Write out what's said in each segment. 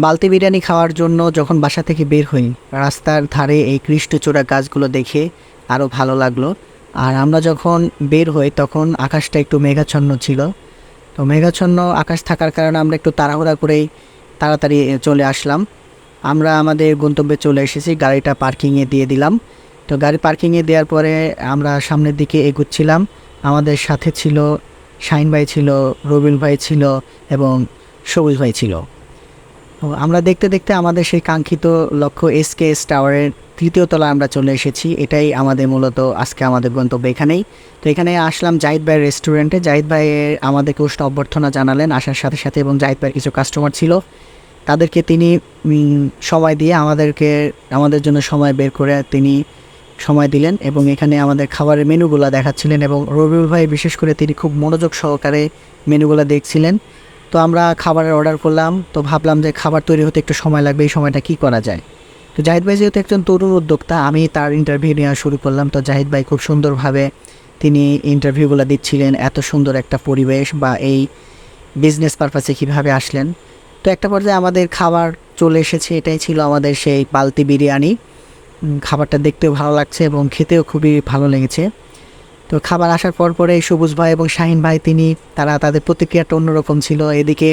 বালতি বিরিয়ানি খাওয়ার জন্য যখন বাসা থেকে বের হই, রাস্তার ধারে এই কৃষ্ণচূড়া গাছগুলো দেখে আরও ভালো লাগল। আর আমরা যখন বের হই, তখন আকাশটা একটু মেঘাচ্ছন্ন ছিল। তো মেঘাচ্ছন্ন আকাশ থাকার কারণে আমরা একটু তাড়াহুড়া করেই তাড়াতাড়ি চলে আসলাম। আমরা আমাদের গন্তব্যে চলে এসেছি, গাড়িটা পার্কিংয়ে দিয়ে দিলাম। তো গাড়ি পার্কিংয়ে দেওয়ার পরে আমরা সামনের দিকে এগুচ্ছিলাম। আমাদের সাথে ছিল শাইন ভাই, ছিল রবিল ভাই, ছিল এবং সবুজ ভাই ছিল। আমরা দেখতে দেখতে আমাদের সেই কাঙ্ক্ষিত লক্ষ্য এস কে এস টাওয়ারের তৃতীয় তলায় আমরা চলে এসেছি। এটাই আমাদের মূলত আজকে আমাদের গন্তব্য এখানেই। তো এখানে আসলাম জাহিদ ভাইয়ের রেস্টুরেন্টে জাহিদ ভাই আমাদেরকে উষ্ণ অভ্যর্থনা জানালেন, আসার সাথে সাথে এবং জাহিদ ভাইয়ের কিছু কাস্টমার ছিল। তাদেরকে তিনি সময় দিয়ে আমাদেরকে, আমাদের জন্য সময় বের করে তিনি সময় দিলেন এবং এখানে আমাদের খাবারের মেনুগুলো দেখাচ্ছিলেন এবং রবিউল ভাই বিশেষ করে তিনি খুব মনোযোগ সহকারে মেনুগুলো দেখছিলেন। তো আমরা খাবারের অর্ডার করলাম, তো ভাবলাম যে খাবার তৈরি হতে একটু সময় লাগবে, এই সময়টা কি করা যায়? তো জাহিদ ভাই যেহেতু একজন তরুণ উদ্যোক্তা, আমি তার ইন্টারভিউ নেওয়া শুরু করলাম। তো জাহিদ ভাই খুব সুন্দরভাবে তিনি ইন্টারভিউগুলো দিচ্ছিলেন, এত সুন্দর একটা পরিবেশ বা এই বিজনেস পারপাসে কীভাবে আসলেন। তো একটা পর্যায়ে আমাদের খাবার চলে এসেছে, এটাই ছিল আমাদের সেই পালতি বিরিয়ানি। খাবারটা দেখতেও ভালো লাগছে এবং খেতেও খুবই ভালো লেগেছে। তো খাবার আসার পর পরে সবুজ ভাই এবং শাহিন ভাই তিনি, তারা তাদের প্রতিক্রিয়াটা অন্যরকম ছিল। এদিকে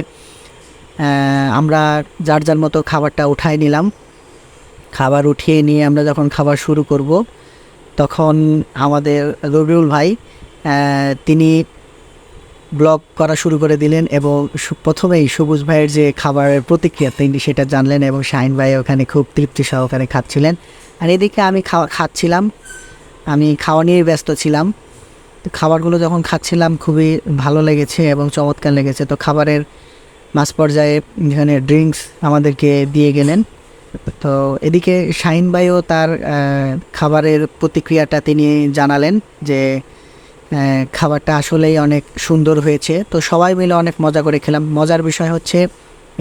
আমরা যার যার মতো খাবারটা উঠাই নিলাম। খাবার উঠিয়ে নিয়ে আমরা যখন খাবার শুরু করব, তখন আমাদের রবিউল ভাই তিনি ব্লগ করা শুরু করে দিলেন এবং প্রথমেই সবুজ ভাইয়ের যে খাবারের প্রতিক্রিয়া, তিনি সেটা জানলেন এবং শাহিন ভাই ওখানে খুব তৃপ্তি সহকারে খাচ্ছিলেন। আর এদিকে আমি খাওয়া, খাচ্ছিলাম। আমি খাওয়া নিয়ে ব্যস্ত ছিলাম। খাবারগুলো যখন খাচ্ছিলাম, খুবই ভালো লেগেছে এবং চমৎকার লেগেছে। তো খাবারের মাঝ পর্যায়ে এখানে ড্রিঙ্কস আমাদেরকে দিয়ে গেলেন। তো এদিকে শাহিন ভাইও তার খাবারের প্রতিক্রিয়াটা তিনি জানালেন যে খাবারটা আসলেই অনেক সুন্দর হয়েছে। তো সবাই মিলে অনেক মজা করে খেলাম। মজার বিষয় হচ্ছে,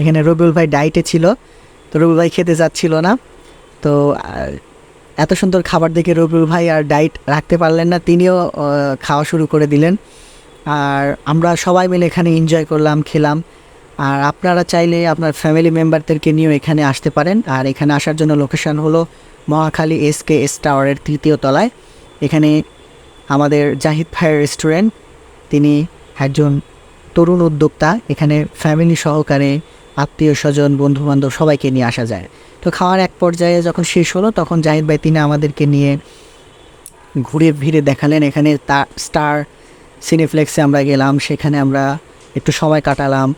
এখানে রবিউল ভাই ডাইটে ছিল। তো রবিউল ভাই খেতে যাচ্ছিল না। তো এত সুন্দর খাবার দেখে রবিউল ভাই আর ডাইট রাখতে পারলেন না, তিনিও খাওয়া শুরু করে দিলেন। আর আমরা সবাই মিলে এখানে এনজয় করলাম, খেলাম। আর আপনারা চাইলে আপনার ফ্যামিলি মেম্বারদেরকে নিয়েও এখানে আসতে পারেন। আর এখানে আসার জন্য লোকেশন হলো মহাখালী এস কে এস টাওয়ারের তৃতীয় তলায়। এখানে আমাদের জাহিদ ভাইয়ের রেস্টুরেন্ট তিনি একজন তরুণ উদ্যোক্তা। এখানে ফ্যামিলি সহকারে আত্মীয় স্বজন, বন্ধুবান্ধব সবাইকে নিয়ে আসা যায়। তো খাওয়ার এক পর্যায়ে যখন শেষ হলো, তখন জাহিদ ভাই তিনি আমাদেরকে নিয়ে ঘুরে ফিরে দেখালেন। এখানে তা, স্টার সিনেফ্লেক্সে আমরা গেলাম, সেখানে আমরা একটু সময় কাটালাম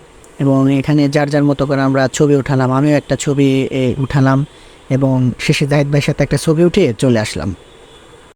এবং এখানে যার যার মতো করে আমরা ছবি উঠালাম। আমিও একটা ছবি উঠালাম এবং শেষে জাহিদ ভাইয়ের সাথে একটা ছবি উঠে চলে আসলাম।